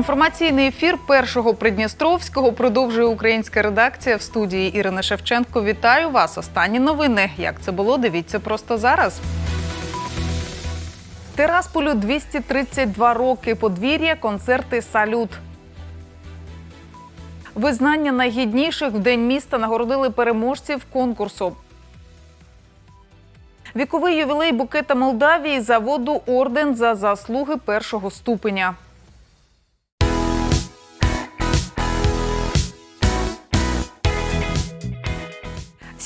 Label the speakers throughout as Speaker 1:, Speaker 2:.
Speaker 1: Інформаційний ефір першого Придністровського продовжує українська редакція в студії Ірина Шевченко. Вітаю вас. Останні новини. Як це було? Дивіться просто зараз. Терасполю 232 роки. Подвір'я, концерти, салют. Визнання найгідніших в день міста нагородили переможців конкурсу. Віковий ювілей букета Молдавії заводу орден за заслуги першого ступеня.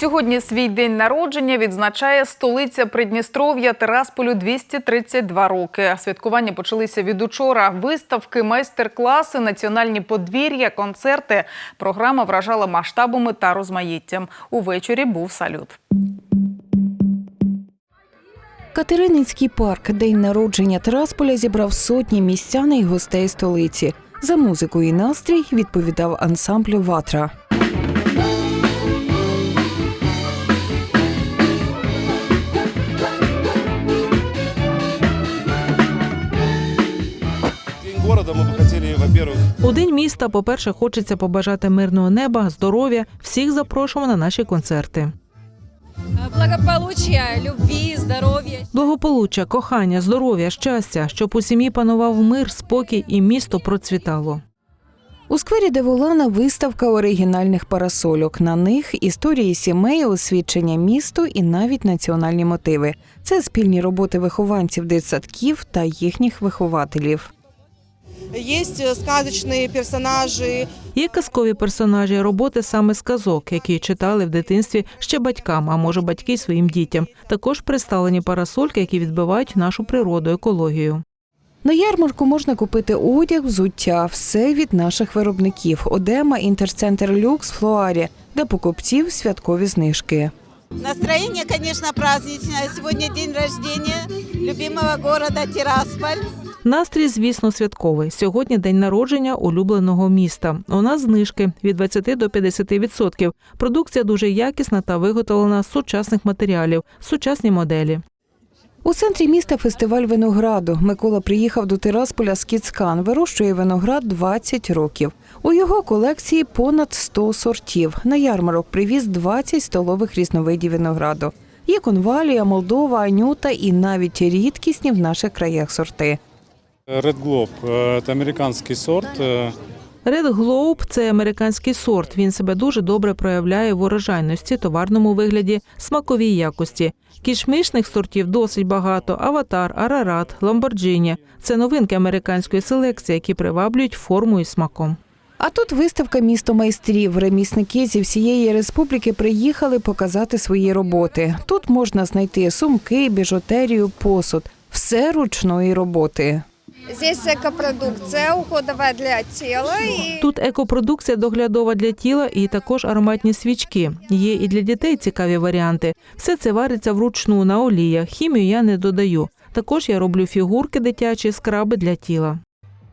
Speaker 1: Сьогодні свій день народження відзначає столиця Придністров'я Терасполю 232 роки. Святкування почалися від учора. Виставки, майстер-класи, національні подвір'я, концерти. Програма вражала масштабами та розмаїттям. Увечері був салют.
Speaker 2: Катериницький парк, день народження Терасполя, зібрав сотні містян і гостей столиці. За музику і настрій відповідав ансамбль Ватра.
Speaker 3: У день міста, по-перше, хочеться побажати мирного неба, здоров'я. Всіх запрошуємо на наші концерти.
Speaker 4: благополучия, любви, здоровья.
Speaker 3: Благополуччя, кохання, здоров'я, щастя, щоб у сім'ї панував мир, спокій і місто процвітало.
Speaker 2: У сквері Деволана виставка оригінальних парасольок. На них історії сімей, освідчення місту і навіть національні мотиви. Це спільні роботи вихованців дитсадків та їхніх вихователів.
Speaker 5: Есть э, сказочные персонажи,
Speaker 3: Є казкові персонажі, роботи саме з казок, які читали в дитинстві ще батькам, а може батьки й своїм дітям. Також представлені парасольки, які відбивають нашу природу, екологію.
Speaker 2: На ярмарку можна купити одяг, взуття, все від наших виробників. Одема, інтерцентр Люкс, Флуарі, для покупців святкові знижки.
Speaker 6: Настроение, конечно, праздничное. Сегодня день рождения любимого города Тирасполь.
Speaker 3: Настрій, звісно, святковий. Сьогодні день народження улюбленого міста. У нас знижки від 20 до 50%. Продукція дуже якісна та виготовлена з сучасних матеріалів, сучасні моделі.
Speaker 2: У центрі міста фестиваль винограду. Микола приїхав до Тирасполя з Кіцкан, вирощує виноград 20 років. У його колекції понад 100 сортів. На ярмарок привіз 20 столових різновидів винограду. Є конвалія, Молдова, Анюта і навіть рідкісні в наших краях сорти.
Speaker 7: Red Globe э, – это американский сорт. э,
Speaker 3: Red Globe – це американський сорт. Він себе дуже добре проявляє в урожайності, товарному вигляді, смаковій якості. Кішмишних сортів досить багато: аватар, арарат, ламборджині. Це новинки американської селекції, які приваблюють форму і смаком.
Speaker 2: А тут виставка місто майстрів. Ремісники зі всієї республіки приїхали показати свої роботи. Тут можна знайти сумки, біжутерію, посуд. Все ручної роботи.
Speaker 8: Здесь экопродукция уходовая для тела и
Speaker 3: Тут екопродукція доглядова для тіла і також ароматні свічки. Є і для дітей цікаві варіанти. Все це вариться вручну на оліях. Хімію я не додаю. Також я роблю фігурки дитячі, скраби для тіла.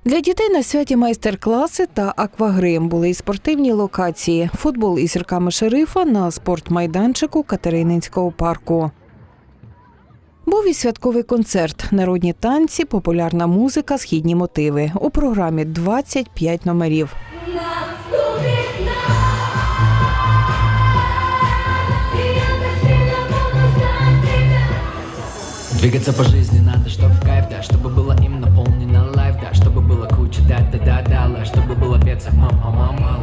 Speaker 2: Для дітей на святі майстер-класи та аквагрим були й спортивні локації. Футбол із зірками шерифа на спортмайданчику Катерининського парку. Був і святковий концерт, народні танці, популярна музика, східні мотиви. У програмі 25 номерів.
Speaker 9: Двигаться по жизни надо, чтоб в кайф, да Чтобы было им наполнено лайф, да Чтобы было куча да-да-да-да Чтобы было пеца мама-мама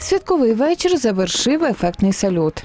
Speaker 2: Святковий вечір завершив ефектний салют.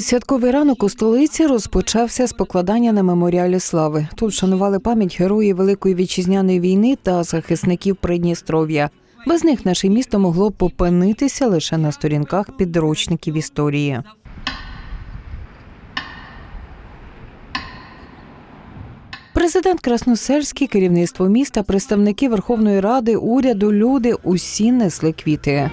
Speaker 2: Святковий ранок у столиці розпочався з покладання на меморіалі слави. Тут шанували пам'ять героїв Великої вітчизняної війни та захисників Придністров'я. Без них наше місто могло попинитися лише на сторінках підручників історії. Президент Красносельський, керівництво міста, представники Верховної Ради, уряду, люди усі несли квіти.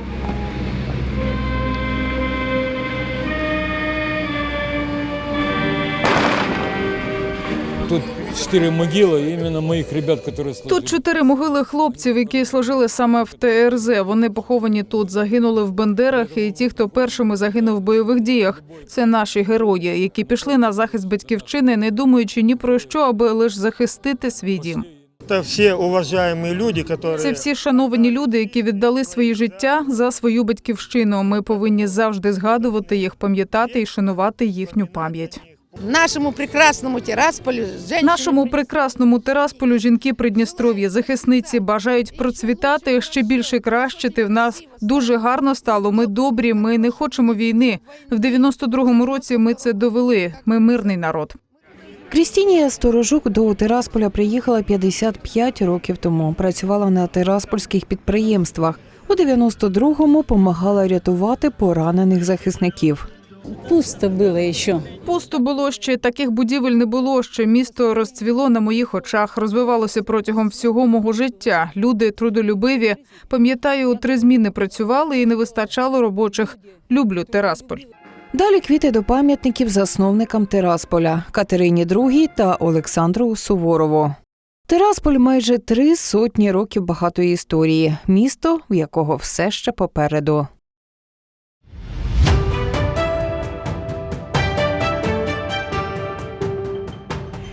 Speaker 10: Тут четыре могилы именно моих ребят, которые служили.
Speaker 1: Тут чотири могили хлопців, які служили саме в ТРЗ. Вони поховані тут, загинули в Бендерах, і ті, хто першими загинув в бойових діях. Це наші герої, які пішли на захист батьківщини, не думаючи ні про що, аби лише захистити свій дім.
Speaker 11: Это все уважаемые люди, которые...
Speaker 1: Це всі шановані люди, які віддали свої життя за свою батьківщину. Ми повинні завжди згадувати їх, пам'ятати і шанувати їхню пам'ять.
Speaker 4: Нашому прекрасному Тирасполю,
Speaker 1: Нашому прекрасному Терасполю жінки Придністров'я, захисниці бажають процвітати ще більше кращити. В нас дуже гарно стало. Ми добрі. Ми не хочемо війни. В 92-му році ми це довели. Ми мирний народ.
Speaker 2: Крістінія Сторожук до Тирасполя приїхала 55 років тому. Працювала на тираспольських підприємствах. У 92-му помагала рятувати поранених захисників.
Speaker 4: Пусто було ще.
Speaker 1: Пусто було ще таких будівель не було. Ще місто розцвіло на моїх очах, розвивалося протягом всього мого життя. Люди трудолюбиві. Пам'ятаю, три зміни працювали і не вистачало робочих. Люблю Терасполь.
Speaker 2: Далі квіти до пам'ятників засновникам Тирасполя Катерині II та Олександру Суворову. Тирасполь майже три сотні років багатої історії, місто, в якого все ще попереду.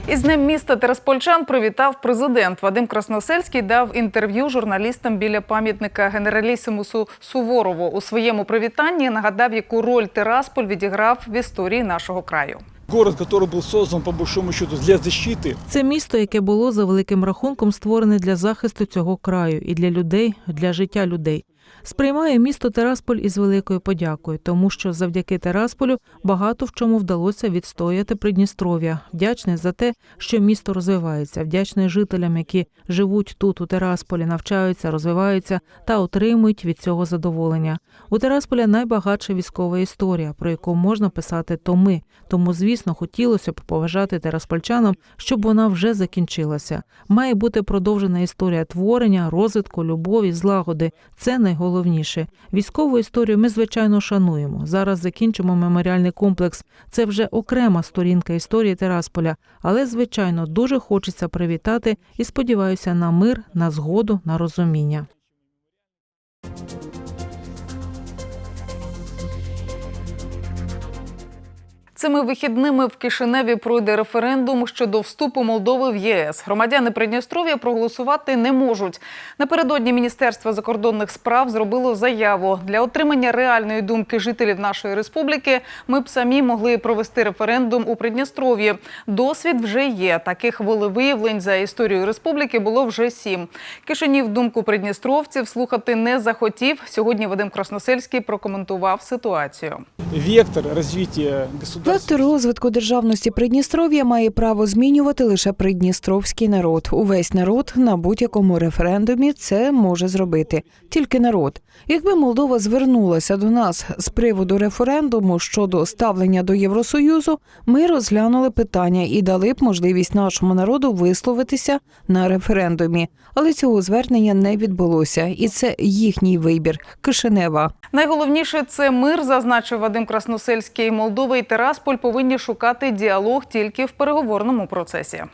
Speaker 1: Із Днем міста Тераспольчан привітав президент. Вадим Красносельський дав інтерв'ю журналістам біля пам'ятника генералісимусу Суворову. У своєму привітанні нагадав, яку роль Терасполь відіграв в історії нашого краю.
Speaker 10: Город, который был создан, по большому счету, для защиты.
Speaker 3: Це місто, яке було за великим рахунком створене для захисту цього краю і для людей, для життя людей. Сприймає місто Терасполь із великою подякою, тому що завдяки Терасполю багато в чому вдалося відстояти Придністров'я. Вдячний за те, що місто розвивається, вдячний жителям, які живуть тут у Терасполі, навчаються, розвиваються та отримують від цього задоволення. У Терасполя найбагатша військова історія, про яку можна писати томи. Тому, звісно, хотілося б поважати тераспольчанам, щоб вона вже закінчилася. Має бути продовжена історія творення, розвитку, любові, злагоди. Це найголовніше. Військову історію ми звичайно шануємо. Зараз закінчимо меморіальний комплекс. Це вже окрема сторінка історії Терасполя. Але, звичайно, дуже хочеться привітати і сподіваюся на мир, на згоду, на розуміння.
Speaker 1: Цими вихідними в Кишиневі пройде референдум щодо вступу Молдови в ЄС. Громадяни Придністров'я проголосувати не можуть. Напередодні Міністерство закордонних справ зробило заяву для отримання реальної думки жителів нашої республіки. Ми б самі могли провести референдум у Придністров'ї. Досвід вже є. Таких волевиявлень за історію республіки було вже сім. Кишинів думку придністровців слухати не захотів. Сьогодні Вадим Красносельський прокоментував ситуацію.
Speaker 10: Вектор развития государства.
Speaker 2: Вектор розвитку державності Придністров'я має право змінювати лише придністровський народ. Увесь народ на будь-якому референдумі це може зробити. Тільки народ. Якби Молдова звернулася до нас з приводу референдуму щодо ставлення до Євросоюзу, ми розглянули питання і дали б можливість нашому народу висловитися на референдумі. Але цього звернення не відбулося, і це їхній вибір Кишинева.
Speaker 1: Найголовніше це мир, зазначив Вадим Красносельський. Молдова і Терасполь повинні шукати діалог тільки в переговорному процесі.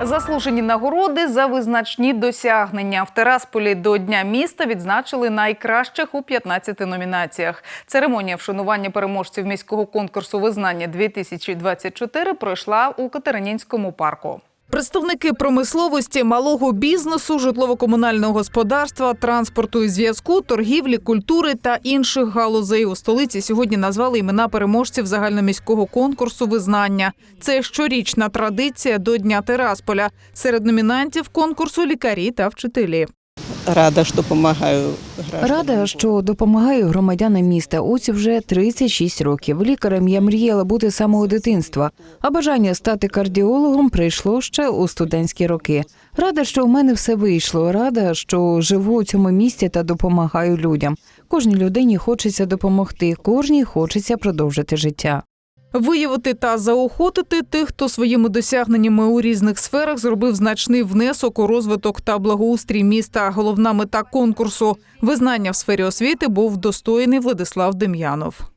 Speaker 1: Заслужені нагороди за визначні досягнення в Терасполі до Дня міста відзначили найкращих у 15 номінаціях. Церемонія вшанування переможців міського конкурсу визнання 2024 пройшла у Катеринінському парку. Представники промисловості, малого бізнесу, житлово-комунального господарства, транспорту і зв'язку, торгівлі, культури та інших галузей у столиці сьогодні назвали імена переможців загальноміського конкурсу визнання. Це щорічна традиція до Дня Терасполя. Серед номінантів конкурсу лікарі та вчителі.
Speaker 4: Рада, що допомагаю.
Speaker 2: Рада, що допомагаю громадянам міста. Ось вже 36 років. Лікарем я мріяла бути з самого дитинства, а бажання стати кардіологом прийшло ще у студентські роки. Рада, що у мене все вийшло. Рада, що живу у цьому місті та допомагаю людям. Кожній людині хочеться допомогти, кожній хочеться продовжити життя.
Speaker 1: Виявити та заохотити тих, хто своїми досягненнями у різних сферах зробив значний внесок у розвиток та благоустрій міста. Головна мета конкурсу визнання в сфері освіти був достойний Владислав Дем'янов.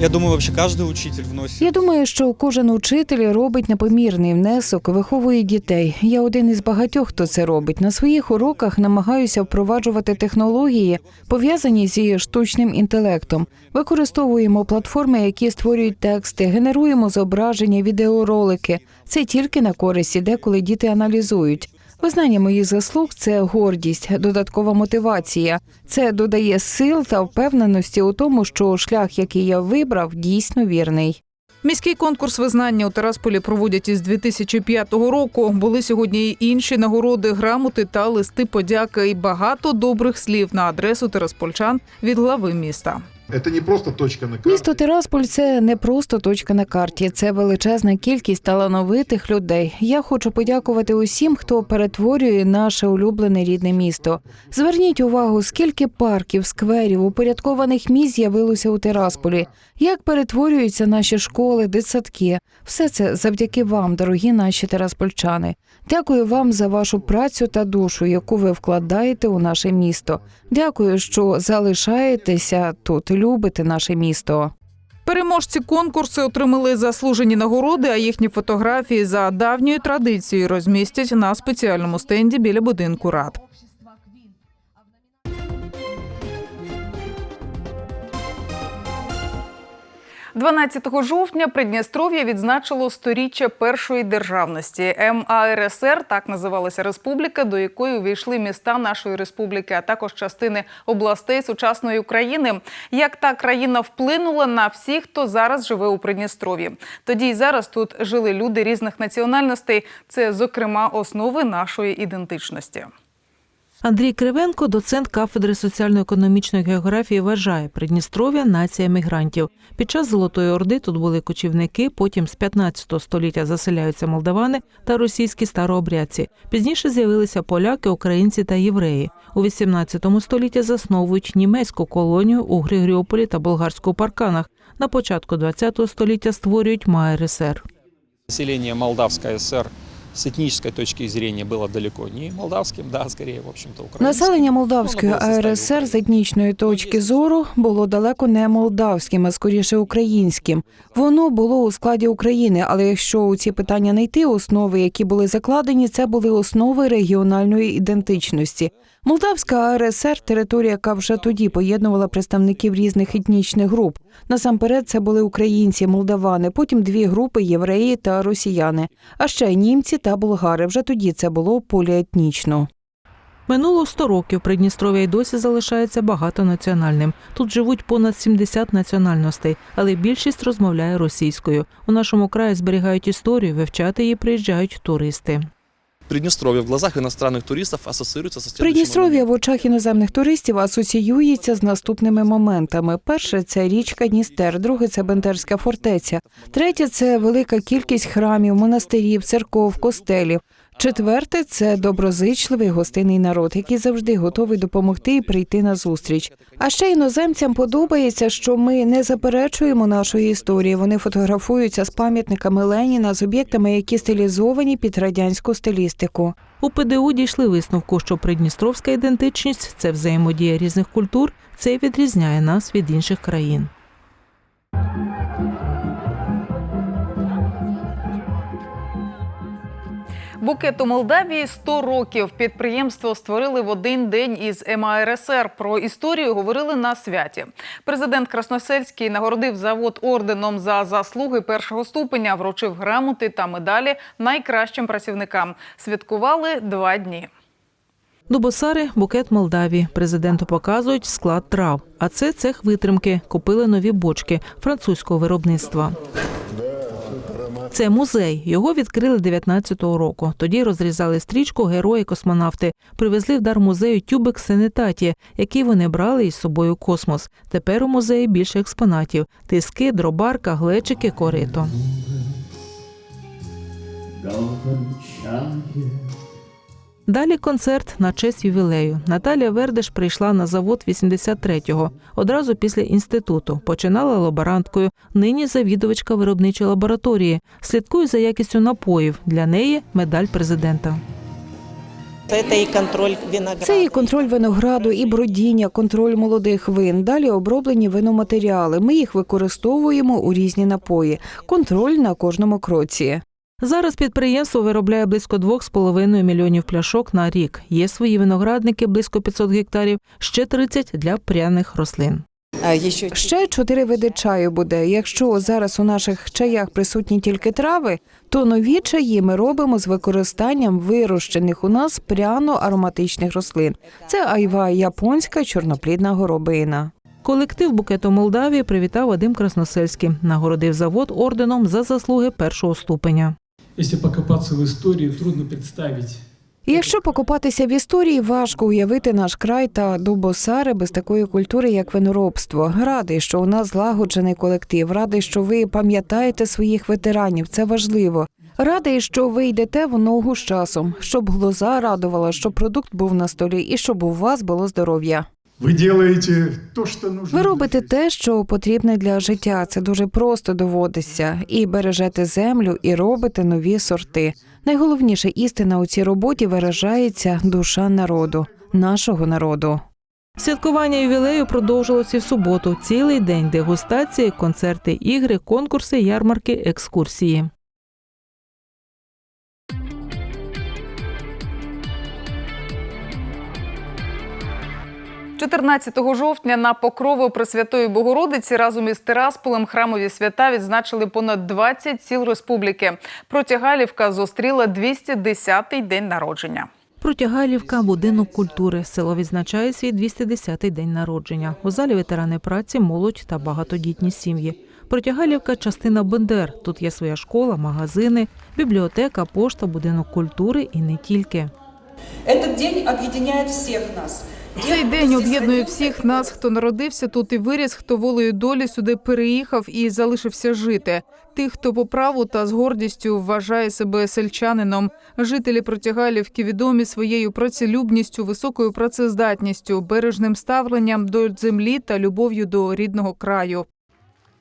Speaker 12: Я думаю, вообще каждый учитель вносит.
Speaker 2: Я думаю, що кожен учитель робить непомірний внесок, виховує дітей. Я один із багатьох, хто це робить. На своїх уроках намагаюся впроваджувати технології, пов'язані зі штучним інтелектом. Використовуємо платформи, які створюють тексти, генеруємо зображення, відеоролики. Це тільки на користь іде, коли діти аналізують. Визнання моїх заслуг це гордість, додаткова мотивація. Це додає сил та впевненості у тому, що шлях, який я вибрав, дійсно вірний.
Speaker 1: Міський конкурс визнання у Тарасполі проводять із 2005 року. Були сьогодні й інші нагороди, грамоти та листи подяки і багато добрих слів на адресу тераспольчан від глави міста.
Speaker 13: Это не просто точка на карті.
Speaker 2: Місто Тирасполь це не просто точка на карті, це величезна кількість талановитих людей. Я хочу подякувати усім, хто перетворює наше улюблене рідне місто. Зверніть увагу, скільки парків, скверів, упорядкованих місць з'явилося у Тирасполі. Як перетворюються наші школи, дитсадки. Все це завдяки вам, дорогі наші тераспольчани. Дякую вам за вашу працю та душу, яку ви вкладаєте у наше місто. Дякую, що залишаєтеся тут, любите наше місто.
Speaker 1: Переможці конкурсу отримали заслужені нагороди, а їхні фотографії за давньою традицією розмістять на спеціальному стенді біля будинку рад. 12 жовтня Придністров'я відзначило сторіччя першої державності. МАРСР так називалася республіка, до якої увійшли міста нашої республіки, а також частини областей сучасної України. Як та країна вплинула на всіх, хто зараз живе у Придністров'ї. Тоді й зараз тут жили люди різних національностей. Це, зокрема, основи нашої ідентичності.
Speaker 3: Андрій Кривенко, доцент кафедри соціально-економічної географії, вважає Придністров'я нація мігрантів. Під час Золотої Орди тут були кочівники, потім з 15 століття заселяються молдавани та російські старообрядці. Пізніше з'явилися поляки, українці та євреї. У 18 столітті засновують німецьку колонію у Григоріополі та болгарську парканах. На початку 20 століття створюють МАРСР.
Speaker 12: Население Молдавской ССР с этнической точки зрения было далеко не молдавским, да, скорее, в общем-то, українським.
Speaker 2: Населення Молдавської
Speaker 12: було в составі
Speaker 2: АРСР з етнічної точки зору було далеко не молдавським, а скоріше українським. Воно було у складі України, але якщо у ці питання не йти, основи, які були закладені, це були основи регіональної ідентичності. Молдавська АРСР – територія, яка вже тоді поєднувала представників різних етнічних груп. Насамперед, це були українці, молдавани, потім дві групи євреї та росіяни, а ще німці та болгари. Вже тоді це було поліетнічно.
Speaker 3: Минуло 100 років Придністров'я й досі залишається багатонаціональним. Тут живуть понад 70 національностей, але більшість розмовляє російською. У нашому краї зберігають історію, вивчати її приїжджають туристи.
Speaker 14: Приднестровье в глазах иностранных туристов ассоциируется со
Speaker 2: Придністров'я в очах іноземних туристів асоціюється з наступними моментами: перше це річка Дністер, друге це Бендерська фортеця, третє це велика кількість храмів, монастирів, церков, костелів. Четверте це доброзичливий гостинний народ, який завжди готовий допомогти і прийти на зустріч. А ще іноземцям подобається, що ми не заперечуємо нашої історії. Вони фотографуються з пам'ятниками Леніна, з об'єктами, які стилізовані під радянську стилістику.
Speaker 3: У ПДУ дійшли висновку, що придністровська ідентичність це взаємодія різних культур, це відрізняє нас від інших країн.
Speaker 1: Букету Молдавії 100 років. Підприємство створили в один день із МАРСР. Про історію говорили на святі. Президент Красносельський нагородив завод орденом за заслуги першого ступеня, вручив грамоти та медалі найкращим працівникам. Святкували два дні.
Speaker 3: Дубосари букет Молдавії. Президенту показують склад трав. А це цех витримки. Купили нові бочки французького виробництва. Це музей. Його відкрили 19-го року. Тоді розрізали стрічку герої-космонавти. Привезли в дар музею тюбик Сенетаті, який вони брали із собою космос. Тепер у музеї більше експонатів: тиски, дробарка, глечики, корито. Далі концерт на честь ювілею. Наталія Вердеш прийшла на завод 83-го, одразу після інституту. Починала лаборанткою. Нині завідувачка виробничої лабораторії. Слідкує за якістю напоїв. Для неї медаль президента.
Speaker 4: Це і контроль винограду.
Speaker 2: Це і контроль винограду, і бродіння, контроль молодих вин. Далі оброблені виноматеріали. Ми їх використовуємо у різні напої. Контроль на кожному кроці.
Speaker 3: Зараз підприємство виробляє близько 2,5 мільйонів пляшок на рік. Є свої виноградники близько 500 гектарів, ще 30 для пряних рослин.
Speaker 2: Ще чотири види чаю буде. Якщо зараз у наших чаях присутні тільки трави, то нові чаї ми робимо з використанням вирощених у нас пряно-ароматичних рослин. Це айва японська чорноплідна горобина.
Speaker 3: Колектив букету Молдавії привітав Вадим Красносельський. Нагородив завод орденом за заслуги першого ступеня.
Speaker 10: Если покопаться в истории, трудно представить
Speaker 2: Якщо покопатися в історії, важко уявити наш край та Дубосари без такої культури, як виноробство. Радий, що у нас злагоджений колектив. Радий, що ви пам'ятаєте своїх ветеранів. Це важливо. Радий, що ви йдете в ногу з часом, щоб глоза радувала, щоб продукт був на столі і щоб у вас було здоров'я.
Speaker 10: Вы делаете то, что нужно.
Speaker 2: Ви робите те, що потрібне для життя. Це дуже просто доводиться. І бережете землю, і робите нові сорти. Найголовніша істина у цій роботі виражається душа народу, нашого народу.
Speaker 3: Святкування ювілею продовжилося в суботу. Цілий день дегустації, концерти, ігри, конкурси, ярмарки, екскурсії.
Speaker 1: 14 жовтня на покрови Пресвятої Богородиці разом із Тирасполем храмові свята відзначили понад 20 сіл республіки. Протягалівка зустріла 210-й день народження.
Speaker 3: Протягалівка, будинок культури. Село відзначає свій 210-й день народження. У залі ветерани праці, молодь та багатодітні сім'ї. Протягалівка частина Бендер. Тут є своя школа, магазини, бібліотека, пошта, будинок культури і не тільки.
Speaker 13: Этот день объединяет всех нас.
Speaker 1: Цей день об'єднує всіх нас, хто народився тут і виріс, хто волею долі сюди переїхав і залишився жити. Тих, хто по праву та з гордістю вважає себе сельчанином. Жителі Протягалівки відомі своєю працелюбністю, високою працездатністю, бережним ставленням до землі та любов'ю до рідного краю.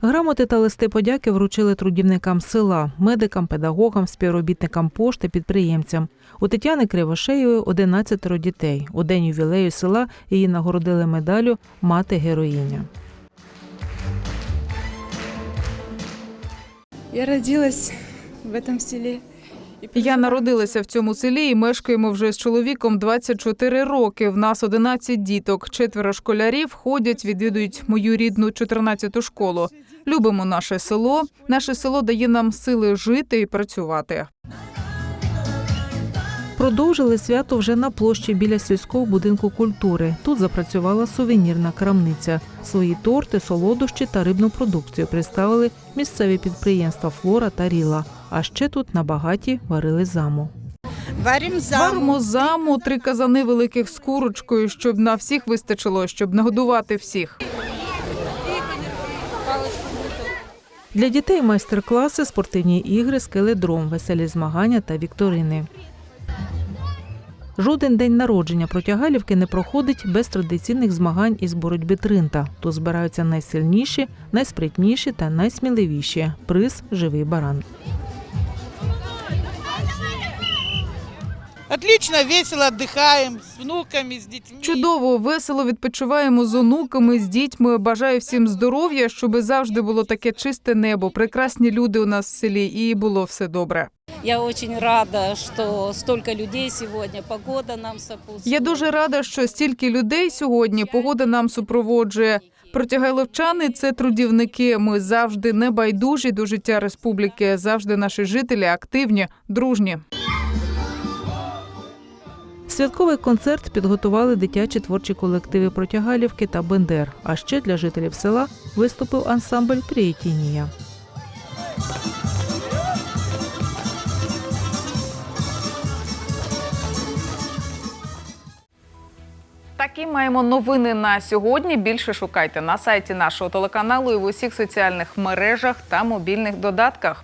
Speaker 3: Грамоти та листи подяки вручили трудівникам села, медикам, педагогам, співробітникам пошти, підприємцям. У Тетяни Кривошеєвої 11 дітей. У день ювілею села її нагородили медаллю Мати героїня.
Speaker 13: Я родилась в этом селе.
Speaker 1: Я народилася в цьому селі і мешкаємо вже з чоловіком 24 роки. В нас 11 діток. Четверо школярів ходять, відвідують мою рідну 14-ту школу. Любимо наше село. Наше село дає нам сили жити і працювати.
Speaker 3: Продовжили свято вже на площі біля сільського будинку культури. Тут запрацювала сувенірна крамниця. Свої торти, солодощі та рибну продукцію представили місцеві підприємства Флора та Ріла. А ще тут на багаті варили заму.
Speaker 6: Варим заму.
Speaker 1: Варимо заму, три казани великих з курочкою, щоб на всіх вистачило, щоб нагодувати всіх.
Speaker 3: Для дітей майстер-класи, спортивні ігри, скеледром, веселі змагання та вікторини. Жоден день народження Протягалівки не проходить без традиційних змагань із боротьби тринта. Тут збираються найсильніші, найспритніші та найсміливіші. Приз живий баран.
Speaker 4: Отлично, весело отдыхаем с внуками, с детьми.
Speaker 1: Чудово, весело відпочиваємо з онуками, з дітьми. Бажаю всім здоров'я, щоб завжди було таке чисте небо, прекрасні люди у нас в селі, і було все добре.
Speaker 13: Я очень рада, что столько людей сегодня. Погода нам сопутствует.
Speaker 1: Я дуже рада, що стільки людей сьогодні погода нам супроводжує. Протягайловчани – це трудівники. Ми завжди небайдужі до життя республіки. Завжди наші жителі активні, дружні.
Speaker 3: Святковий концерт підготували дитячі творчі колективи Протягалівки та Бендер. А ще для жителів села виступив ансамбль Прієтінія.
Speaker 1: Такі маємо новини на сьогодні. Більше шукайте на сайті нашого телеканалу і в усіх соціальних мережах та мобільних додатках.